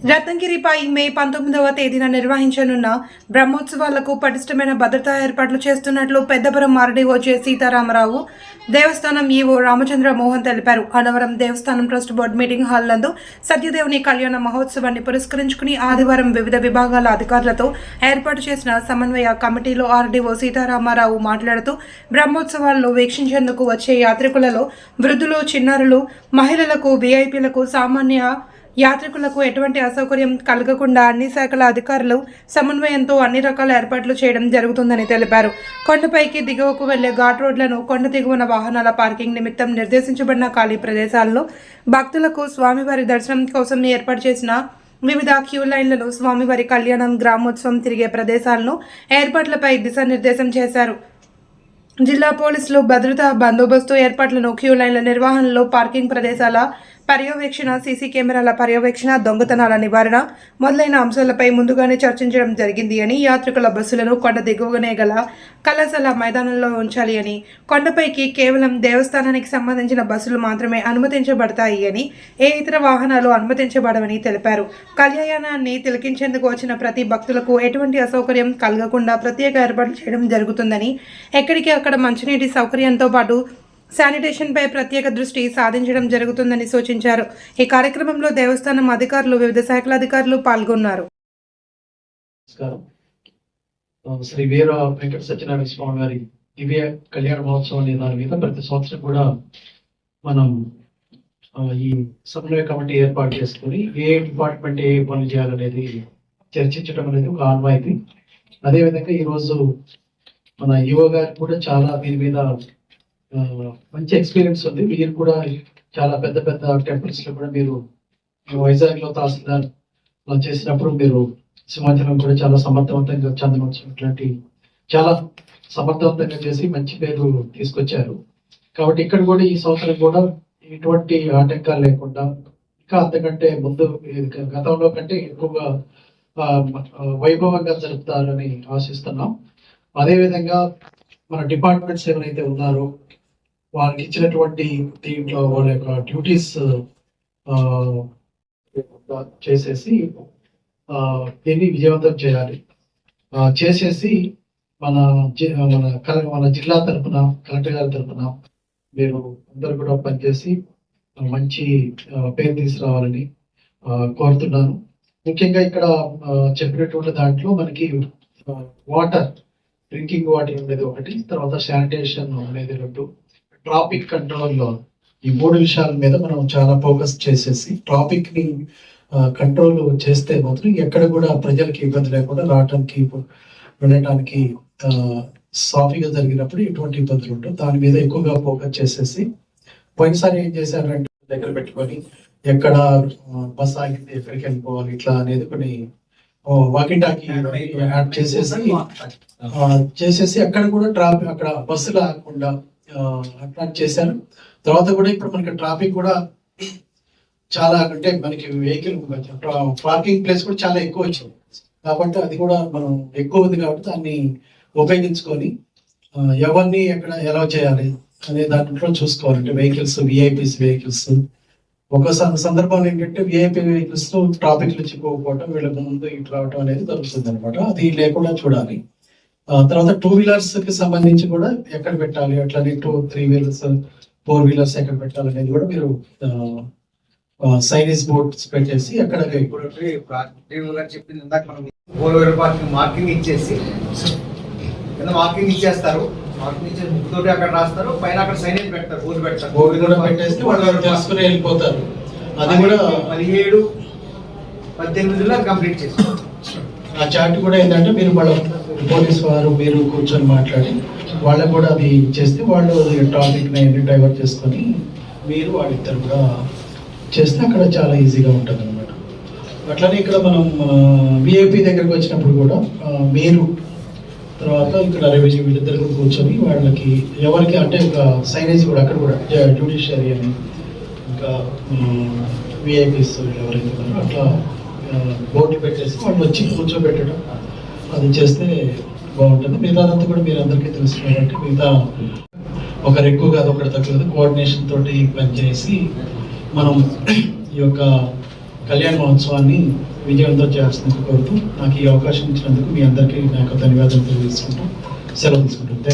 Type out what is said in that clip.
రత్నగిరిపై మే పంతొమ్మిదవ తేదీన నిర్వహించనున్న బ్రహ్మోత్సవాలకు పటిష్టమైన భద్రతా ఏర్పాట్లు చేస్తున్నట్లు పెద్దపురం ఆర్డీఓ జె సీతారామరావు దేవస్థానం ఈవో రామచంద్ర మోహన్ తెలిపారు. అనవరం దేవస్థానం ట్రస్ట్ బోర్డు మీటింగ్ హాల్ నందు సత్యదేవుని కళ్యాణ మహోత్సవాన్ని పురస్కరించుకుని ఆదివారం వివిధ విభాగాల అధికారులతో ఏర్పాటు చేసిన సమన్వయ కమిటీలో ఆర్డీఓ సీతారామారావు మాట్లాడుతూ బ్రహ్మోత్సవాలను వీక్షించేందుకు వచ్చే యాత్రికులలో వృద్ధులు చిన్నారులు మహిళలకు వీఐపీలకు సామాన్య యాత్రికులకు ఎటువంటి అసౌకర్యం కలగకుండా అన్ని శాఖల అధికారులు సమన్వయంతో అన్ని రకాల ఏర్పాట్లు చేయడం జరుగుతుందని తెలిపారు. కొండపైకి దిగువకు వెళ్ళే ఘాట్ రోడ్లను కొండ దిగువన వాహనాల పార్కింగ్ నిమిత్తం నిర్దేశించబడిన ఖాళీ ప్రదేశాల్లో భక్తులకు స్వామివారి దర్శనం కోసం ఏర్పాటు చేసిన వివిధ క్యూ లైన్లను స్వామివారి కళ్యాణం గ్రామోత్సవం తిరిగే ప్రదేశాలను ఏర్పాట్లపై దిశానిర్దేశం చేశారు. జిల్లా పోలీసులు భద్రతా బందోబస్తు ఏర్పాట్లను క్యూ లైన్ల నిర్వహణలో పార్కింగ్ ప్రదేశాల పర్యవేక్షణ సీసీ కెమెరాల పర్యవేక్షణ దొంగతనాల నివారణ మొదలైన అంశాలపై ముందుగానే చర్చించడం జరిగింది అని యాత్రికుల బస్సులను కొండ దిగువనే గల కళాశాల మైదానంలో ఉంచాలి అని కొండపైకి కేవలం దేవస్థానానికి సంబంధించిన బస్సులు మాత్రమే అనుమతించబడతాయి అని ఏ ఇతర వాహనాలు అనుమతించబడవని తెలిపారు. కళ్యాణాన్ని తిలకించేందుకు వచ్చిన ప్రతి భక్తులకు ఎటువంటి అసౌకర్యం కలగకుండా ప్రత్యేక ఏర్పాట్లు చేయడం జరుగుతుందని ఎక్కడికి అక్కడ మంచినీటి సౌకర్యంతో పాటు శానిటేషన్పై ప్రత్యేక దృష్టి సాధించడం జరుగుతుందని సూచించారు. ఈ కార్యక్రమంలో దేవస్థానం అధికారులు వివిధ శాఖల అధికారులు పాల్గొన్నారు. శ్రీ వీర వెంకట సత్యనారాయణ స్వామి వారి దివ్య కళ్యాణ మహోత్సవం అనే దాని మీద ప్రతి సంవత్సరం కూడా మనం ఈ సమన్వయ కమిటీ ఏర్పాటు చేసుకుని ఏ డిపార్ట్మెంట్ ఏ పనులు చేయాలనేది చర్చించడం అనేది ఒక ఆన్వాయితీ. అదేవిధంగా ఈరోజు మన యువ గారు కూడా చాలా దీని మీద మంచి ఎక్స్పీరియన్స్ ఉంది. మీరు కూడా చాలా పెద్ద పెద్ద టెంపుల్స్లో కూడా మీరు వైజాగ్లో తహసీల్దార్ చేసినప్పుడు మీరు సింహాచలం కూడా చాలా సమర్థవంతంగా చెందవచ్చినటువంటి చాలా సమర్థవంతంగా చేసి మంచి పేరు తీసుకొచ్చారు. కాబట్టి ఇక్కడ కూడా ఈ సంవత్సరం కూడా ఎటువంటి ఆటంకాలు లేకుండా ఇంకా అంతకంటే ముందు గతంలో కంటే ఎక్కువగా వైభవంగా జరుపుతారని ఆశిస్తున్నాం. అదేవిధంగా మన డిపార్ట్మెంట్స్ ఎవరైతే ఉన్నారో వారికి ఇచ్చినటువంటి దీంట్లో వాళ్ళ యొక్క డ్యూటీస్ చేసేసి దీన్ని విజయవంతం చేయాలి. చేసేసి మన మన మన జిల్లా తరపున కలెక్టర్ గారి తరపున మీరు అందరు కూడా పనిచేసి మంచి పేరు తీసుకురావాలని కోరుతున్నాను. ముఖ్యంగా ఇక్కడ చెప్పినటువంటి దాంట్లో మనకి వాటర్ డ్రింకింగ్ వాటర్ అనేది ఒకటి తర్వాత శానిటేషన్ అనేది రెండు ట్రాఫిక్ కంట్రోల్లో. ఈ మూడు విషయాల మీద మనం చాలా ఫోకస్ చేసేసి ట్రాఫిక్ని కంట్రోల్ చేస్తే మాత్రం ఎక్కడ కూడా ప్రజలకి ఇబ్బంది లేకుండా రావడానికి వెళ్ళడానికి సాఫీగా జరిగినప్పుడు ఎటువంటి ఇబ్బందులు ఉండవు. దాని మీద ఎక్కువగా ఫోకస్ చేసేసి పోయినసారి ఏం చేశారంటే దగ్గర పెట్టుకొని ఎక్కడ బస్ ఆగింది ఎక్కడికి వెళ్ళిపోవాలి ఇట్లా అనేది కొన్ని వాకింగ్ టాకి యాడ్ చేసేసి చేసేసి అక్కడ కూడా ట్రాఫిక్ అక్కడ బస్సులు ఆగకుండా ఆ, అట్లా చేశారు. తర్వాత కూడా ఇప్పుడు మనకి ట్రాఫిక్ కూడా చాలా అంటే మనకి వెహికల్ పార్కింగ్ ప్లేస్ కూడా చాలా ఎక్కువ వచ్చింది. కాబట్టి అది కూడా మనం ఎక్కువ ఉంది కాబట్టి దాన్ని ఉపయోగించుకొని ఎవరిని ఎక్కడ ఎలా చేయాలి అనే దాంట్లో చూసుకోవాలంటే వెహికల్స్ విఐపీస్ వెహికల్స్ ఒక సందర్భం సందర్భంలో ఏంటంటే విఐపీ వెహికల్స్ ట్రాఫిక్ నుంచి వీళ్ళ ముందు ఇటు రావటం అనేది జరుగుతుంది అనమాట అది లేకుండా చూడాలి. తర్వాత టూ వీలర్స్కి సంబంధించి కూడా ఎక్కడ పెట్టాలి? అట్లానే two three wheelers four wheelers ఎక్కడ పెట్టాలి అనేది కూడా మీరు సైనిస్ బోర్డ్స్ పెట్టేసి అక్కడ ఇప్పుడు చెప్పింది ఇందాక మనం ఫోర్ వీలర్ పార్కింగ్ మార్కింగ్ ఇచ్చేసి కింద మార్కింగ్ ఇచ్చేస్తారు. మార్కింగ్ ఇచ్చేసి బుక్ తోటి అక్కడ రాస్తారు పైన అక్కడ సైనేజ్ పెడతారు బోర్డు పెడతారు. బోర్డు కూడా పెట్టేస్తే వాళ్ళు తెలుసుకుని వెళ్ళిపోతారు. అది కూడా పదిహేడు పద్దెనిమిదిలో కంప్లీట్ చేస్తారు ఆ చాట్ కూడా ఏంటంటే మీరు వాళ్ళ పోలీస్ వారు మీరు కూర్చొని మాట్లాడి వాళ్ళకు కూడా అది చేస్తే వాళ్ళు టాపిక్ని డైవర్ట్ చేసుకొని మీరు వాళ్ళిద్దరు కూడా చేస్తే అక్కడ చాలా ఈజీగా ఉంటుంది అనమాట అట్లనే ఇక్కడ మనం విఐపి దగ్గరకు వచ్చినప్పుడు కూడా మీరు తర్వాత ఇక్కడ రెవెన్యూ వీళ్ళిద్దరు కూడా కూర్చొని వాళ్ళకి ఎవరికి అంటే ఒక సైనేజ్ కూడా అక్కడ కూడా జ్యుడిషియరీ అని ఇంకా విఐపీస్ ఎవరైతే ఉన్నారో అట్లా బోర్డు పెట్టేసి వాళ్ళు వచ్చి కూర్చోబెట్టడం. అది చేస్తే బాగుంటుంది. మిగతాదంతా కూడా మీరు అందరికీ తెలుసు కాబట్టి మిగతా ఒకరు ఎక్కువ కాదు ఒకటి తక్కువ కోఆర్డినేషన్ తోటి పనిచేసి మనం ఈ యొక్క కళ్యాణ మహోత్సవాన్ని విజయవంతం చేయాల్సిందిగా కోరుతూ నాకు ఈ అవకాశం ఇచ్చినందుకు మీ అందరికీ నా యొక్క ధన్యవాదాలు తెలియజేసుకుంటూ సెలవు తీసుకుంటాను.